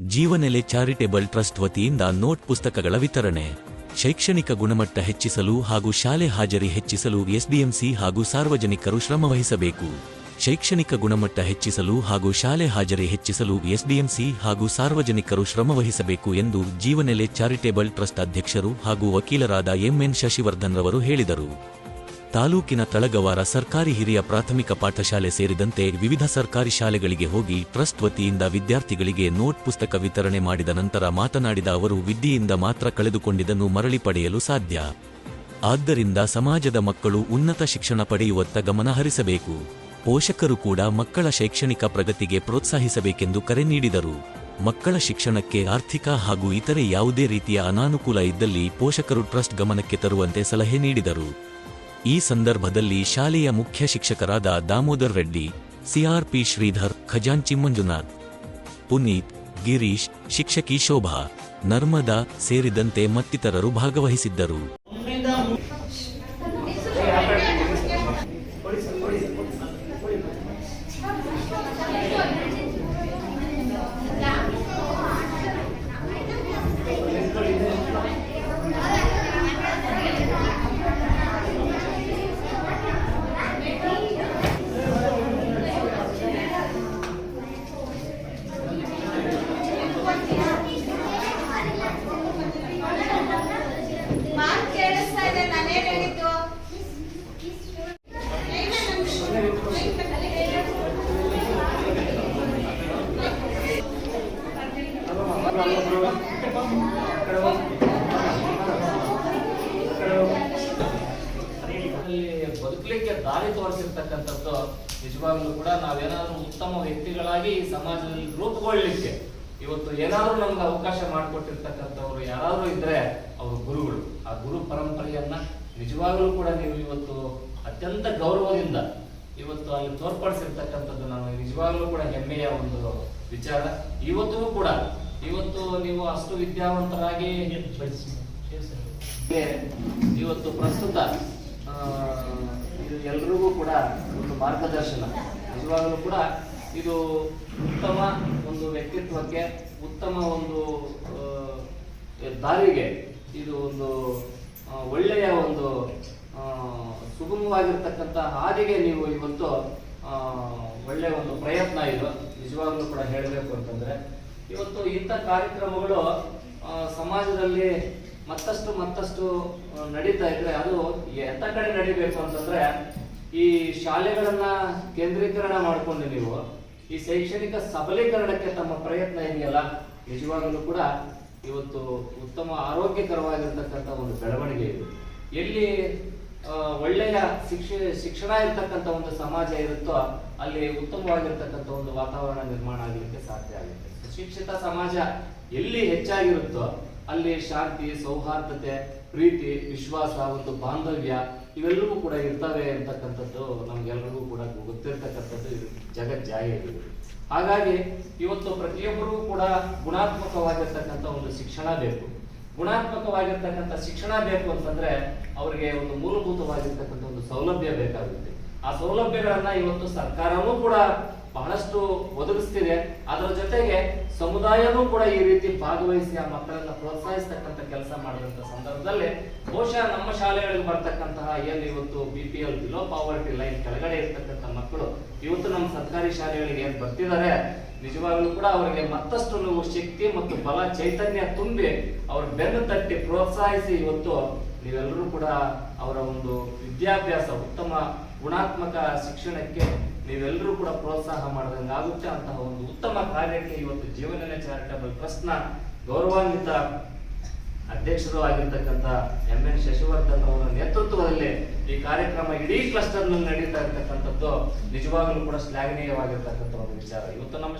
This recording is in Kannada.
ಜೀವನೆಲೆ ಚಾರಿಟೇಬಲ್ ಟ್ರಸ್ಟ್ ವತಿಯಿಂದ ನೋಟ್ ಪುಸ್ತಕಗಳ ವಿತರಣೆ. ಶೈಕ್ಷಣಿಕ ಗುಣಮಟ್ಟ ಹೆಚ್ಚಿಸಲು ಹಾಗೂ ಶಾಲೆ ಹಾಜರಿ ಹೆಚ್ಚಿಸಲು ಎಸ್ಡಿಎಂಸಿ ಹಾಗೂ ಸಾರ್ವಜನಿಕರು ಶ್ರಮವಹಿಸಬೇಕು. ಶೈಕ್ಷಣಿಕ ಗುಣಮಟ್ಟ ಹೆಚ್ಚಿಸಲು ಹಾಗೂ ಶಾಲೆ ಹಾಜರಿ ಹೆಚ್ಚಿಸಲು ಎಸ್ಡಿಎಂಸಿ ಹಾಗೂ ಸಾರ್ವಜನಿಕರು ಶ್ರಮವಹಿಸಬೇಕು ಎಂದು ಜೀವನೆಲೆ ಚಾರಿಟೇಬಲ್ ಟ್ರಸ್ಟ್ ಅಧ್ಯಕ್ಷರು ಹಾಗೂ ವಕೀಲರಾದ ಎಂಎನ್ ಶಶಿವರ್ಧನ್ ರವರು ಹೇಳಿದರು. ತಾಲೂಕಿನ ತಳಗವಾರ ಸರ್ಕಾರಿ ಹಿರಿಯ ಪ್ರಾಥಮಿಕ ಪಾಠಶಾಲೆ ಸೇರಿದಂತೆ ವಿವಿಧ ಸರ್ಕಾರಿ ಶಾಲೆಗಳಿಗೆ ಹೋಗಿ ಟ್ರಸ್ಟ್ ವತಿಯಿಂದ ವಿದ್ಯಾರ್ಥಿಗಳಿಗೆ ನೋಟ್ ಪುಸ್ತಕ ವಿತರಣೆ ಮಾಡಿದ ನಂತರ ಮಾತನಾಡಿದ ಅವರು, ವಿದ್ಯೆಯಿಂದ ಮಾತ್ರ ಕಳೆದುಕೊಂಡಿದ್ದನ್ನು ಮರಳಿ ಪಡೆಯಲು ಸಾಧ್ಯ. ಆದ್ದರಿಂದ ಸಮಾಜದ ಮಕ್ಕಳು ಉನ್ನತ ಶಿಕ್ಷಣ ಪಡೆಯುವತ್ತ ಗಮನ ಹರಿಸಬೇಕು. ಪೋಷಕರು ಕೂಡ ಮಕ್ಕಳ ಶೈಕ್ಷಣಿಕ ಪ್ರಗತಿಗೆ ಪ್ರೋತ್ಸಾಹಿಸಬೇಕೆಂದು ಕರೆ ನೀಡಿದರು. ಮಕ್ಕಳ ಶಿಕ್ಷಣಕ್ಕೆ ಆರ್ಥಿಕ ಹಾಗೂ ಇತರೆ ಯಾವುದೇ ರೀತಿಯ ಅನಾನುಕೂಲ ಇದ್ದಲ್ಲಿ ಪೋಷಕರು ಟ್ರಸ್ಟ್ ಗಮನಕ್ಕೆ ತರುವಂತೆ ಸಲಹೆ ನೀಡಿದರು. ಈ ಸಂದರ್ಭದಲ್ಲಿ ಶಾಲೆಯ ಮುಖ್ಯ ಶಿಕ್ಷಕರಾದ ದಾಮೋದರ್ ರೆಡ್ಡಿ ಸಿಆರ್ಪಿ ಶ್ರೀಧರ್ ಖಜಾಂಚಿ ಮಂಜುನಾಥ್ ಪುನೀತ್, ಗಿರೀಶ್, ಶಿಕ್ಷಕಿ ಶೋಭಾ, ನರ್ಮದಾ ಸೇರಿದಂತೆ ಮತ್ತಿತರರು ಭಾಗವಹಿಸಿದ್ದರು. ಬದುಕಲಿಕ್ಕೆ ದಾರಿ ತೋರಿಸಿರ್ತಕ್ಕಂಥದ್ದು ನಿಜವಾಗ್ಲೂ ಕೂಡ ನಾವೇನಾದ್ರೂ ಉತ್ತಮ ವ್ಯಕ್ತಿಗಳಾಗಿ ಸಮಾಜದಲ್ಲಿ ರೂಪುಗೊಳ್ಳಲಿಕ್ಕೆ ಇವತ್ತು ಏನಾದ್ರೂ ನಮ್ಗೆ ಅವಕಾಶ ಮಾಡಿಕೊಟ್ಟಿರ್ತಕ್ಕಂಥವ್ರು ಯಾರಾದ್ರೂ ಇದ್ರೆ ಅವರು ಗುರುಗಳು. ಆ ಗುರು ಪರಂಪರೆಯನ್ನ ನಿಜವಾಗ್ಲೂ ಕೂಡ ನೀವು ಇವತ್ತು ಅತ್ಯಂತ ಗೌರವದಿಂದ ಇವತ್ತು ಅಲ್ಲಿ ತೋರ್ಪಡಿಸಿರ್ತಕ್ಕಂಥದ್ದು ನಾನು ನಿಜವಾಗ್ಲೂ ಕೂಡ ಹೆಮ್ಮೆಯ ಒಂದು ವಿಚಾರ. ಇವತ್ತಿಗೂ ಕೂಡ ಇವತ್ತು ನೀವು ಅಷ್ಟು ವಿದ್ಯಾವಂತರಾಗಿ ಇವತ್ತು ಪ್ರಸ್ತುತ ಇದು ಎಲ್ರಿಗೂ ಕೂಡ ಒಂದು ಮಾರ್ಗದರ್ಶನ. ನಿಜವಾಗಲೂ ಕೂಡ ಇದು ಉತ್ತಮ ಒಂದು ವ್ಯಕ್ತಿತ್ವಕ್ಕೆ, ಉತ್ತಮ ಒಂದು ದಾರಿಗೆ ಇದು ಒಂದು ಒಳ್ಳೆಯ ಒಂದು ಸುಗಮವಾಗಿರ್ತಕ್ಕಂಥ ಹಾದಿಗೆ ನೀವು ಇವತ್ತು ಒಳ್ಳೆಯ ಒಂದು ಪ್ರಯತ್ನ ಇದು. ನಿಜವಾಗ್ಲೂ ಕೂಡ ಹೇಳಬೇಕು ಅಂತಂದ್ರೆ ಇವತ್ತು ಇಂಥ ಕಾರ್ಯಕ್ರಮಗಳು ಸಮಾಜದಲ್ಲಿ ಮತ್ತಷ್ಟು ಮತ್ತಷ್ಟು ನಡೀತಾ ಇದ್ರೆ ಅದು ಎಂತ ಕಡೆ ನಡಿಬೇಕು ಅಂತಂದ್ರೆ, ಈ ಶಾಲೆಗಳನ್ನ ಕೇಂದ್ರೀಕರಣ ಮಾಡ್ಕೊಂಡು ನೀವು, ಈ ಶೈಕ್ಷಣಿಕ ಸಬಲೀಕರಣಕ್ಕೆ ತಮ್ಮ ಪ್ರಯತ್ನ ಇದೆಯಲ್ಲ, ನಿಜವಾಗಲೂ ಕೂಡ ಇವತ್ತು ಉತ್ತಮ ಆರೋಗ್ಯಕರವಾಗಿರ್ತಕ್ಕಂಥ ಒಂದು ಬೆಳವಣಿಗೆ ಇದು. ಎಲ್ಲಿ ಒಳ್ಳೆಯ ಶಿಕ್ಷೆ ಶಿಕ್ಷಣ ಇರ್ತಕ್ಕಂಥ ಒಂದು ಸಮಾಜ ಇರುತ್ತೋ, ಅಲ್ಲಿ ಉತ್ತಮವಾಗಿರ್ತಕ್ಕಂಥ ಒಂದು ವಾತಾವರಣ ನಿರ್ಮಾಣ ಆಗಲಿಕ್ಕೆ ಸಾಧ್ಯ ಆಗುತ್ತೆ. ಶಿಕ್ಷಿತ ಸಮಾಜ ಎಲ್ಲಿ ಹೆಚ್ಚಾಗಿರುತ್ತೋ, ಅಲ್ಲಿ ಶಾಂತಿ, ಸೌಹಾರ್ದತೆ, ಪ್ರೀತಿ, ವಿಶ್ವಾಸ, ಒಂದು ಬಾಂಧವ್ಯ, ಇವೆಲ್ಲವೂ ಕೂಡ ಇರ್ತವೆ ಅಂತಕ್ಕಂಥದ್ದು ನಮ್ಗೆಲ್ರಿಗೂ ಕೂಡ ಗೊತ್ತಿರ್ತಕ್ಕಂಥದ್ದು ಇದು ಹಾಗಾಗಿ ಇವತ್ತು ಪ್ರತಿಯೊಬ್ಬರಿಗೂ ಕೂಡ ಗುಣಾತ್ಮಕವಾಗಿರ್ತಕ್ಕಂಥ ಒಂದು ಶಿಕ್ಷಣ ಬೇಕು. ಗುಣಾತ್ಮಕವಾಗಿರ್ತಕ್ಕಂಥ ಶಿಕ್ಷಣ ಬೇಕು ಅಂತಂದ್ರೆ ಅವರಿಗೆ ಒಂದು ಮೂಲಭೂತವಾಗಿರ್ತಕ್ಕಂಥ ಒಂದು ಸೌಲಭ್ಯ ಬೇಕಾಗುತ್ತೆ. ಆ ಸೌಲಭ್ಯಗಳನ್ನ ಇವತ್ತು ಸರ್ಕಾರವೂ ಕೂಡ ಬಹಳಷ್ಟು ಒದಗಿಸ್ತಿದೆ. ಅದರ ಜೊತೆಗೆ ಸಮುದಾಯನೂ ಕೂಡ ಈ ರೀತಿ ಭಾಗವಹಿಸಿ ಆ ಮಕ್ಕಳನ್ನ ಪ್ರೋತ್ಸಾಹಿಸ್ತಕ್ಕಂಥ ಕೆಲಸ ಮಾಡಿದಂತ ಸಂದರ್ಭದಲ್ಲಿ ಬಹುಶಃ ನಮ್ಮ ಶಾಲೆಗಳಿಗೆ ಬರ್ತಕ್ಕಂತಹ ಏನು ಇವತ್ತು B P L below poverty line ಕೆಳಗಡೆ ಇರ್ತಕ್ಕಂಥ ಮಕ್ಕಳು ಇವತ್ತು ನಮ್ಮ ಸರ್ಕಾರಿ ಶಾಲೆಗಳಿಗೆ ಏನ್ ಬರ್ತಿದ್ದಾರೆ ನಿಜವಾಗ್ಲೂ ಕೂಡ ಅವರಿಗೆ ಮತ್ತಷ್ಟು ನೀವು ಶಕ್ತಿ ಮತ್ತು ಬಲ, ಚೈತನ್ಯ ತುಂಬಿ ಅವ್ರ ಬೆನ್ನು ತಟ್ಟಿ ಪ್ರೋತ್ಸಾಹಿಸಿ ಇವತ್ತು ನೀವೆಲ್ಲರೂ ಕೂಡ ಅವರ ಒಂದು ವಿದ್ಯಾಭ್ಯಾಸ, ಉತ್ತಮ ಗುಣಾತ್ಮಕ ಶಿಕ್ಷಣಕ್ಕೆ ನೀವೆಲ್ಲರೂ ಕೂಡ ಪ್ರೋತ್ಸಾಹ ಮಾಡಿದಂಗೆ ಆಗುತ್ತೆ ಅಂತಹ ಒಂದು ಉತ್ತಮ ಕಾರ್ಯಕ್ಕೆ ಇವತ್ತು ಜೀವನ ಚಾರಿಟಬಲ್ ಟ್ರಸ್ಟ್ನ ಗೌರವಾನ್ವಿತ ಅಧ್ಯಕ್ಷರು ಆಗಿರ್ತಕ್ಕಂಥ ಎಂ ಎನ್ ಶಶಿವರ್ಧನ್ ಅವರ ನೇತೃತ್ವದಲ್ಲಿ ಈ ಕಾರ್ಯಕ್ರಮ ಇಡೀ ಕ್ಲಸ್ಟರ್ ನಡೀತಾ ಇರ್ತಕ್ಕಂಥದ್ದು ನಿಜವಾಗ್ಲೂ ಕೂಡ ಶ್ಲಾಘನೀಯವಾಗಿರ್ತಕ್ಕಂಥ ಒಂದು ವಿಚಾರ. ಇವತ್ತು ನಮ್ಮ